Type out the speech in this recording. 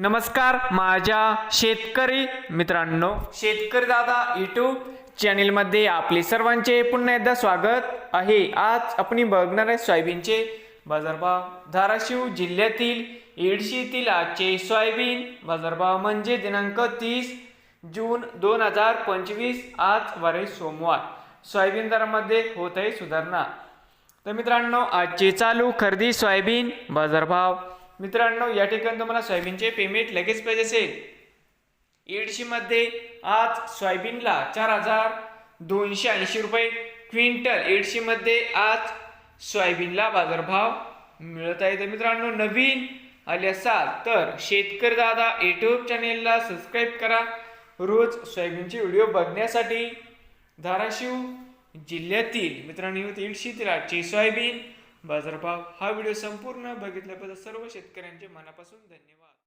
नमस्कार माझ्या शेतकरी मित्रांनो. शेतकरी दादा यूट्यूब चॅनेलमध्ये आपले सर्वांचे पुन्हा एकदा स्वागत आहे. आज आपण बघणार आहे सोयाबीनचे बाजारभाव. धाराशिव जिल्ह्यातील येडशीतील आजचे सोयाबीन बाजारभाव म्हणजे दिनांक तीस जून दोन हजार पंचवीस आज वारे सोमवार. सोयाबीन दरामध्ये होत आहे सुधारणा. तर मित्रांनो आजचे चालू खरेदी सोयाबीन बाजारभाव. मित्रांनो या ठिकाणी तुम्हाला सोयाबीनचे पेमेंट लगेच पाहिजे असेल. एडशीमध्ये आज सोयाबीनला चार हजार दोनशे ऐंशी रुपये क्विंटल एडशीमध्ये आज सोयाबीनला बाजारभाव मिळत आहे तर मित्रांनो नवीन आले असाल तर शेतकरी दादा यूट्यूब चॅनेलला सबस्क्राईब करा. रोज सोयाबीनचे व्हिडिओ बघण्यासाठी धाराशिव जिल्ह्यातील मित्रांनो दीडशे आजचे सोयाबीन बाजारभाव हा व्हिडिओ संपूर्ण बघितल्याबद्दल सर्व शेतकऱ्यांचे मनापासून धन्यवाद.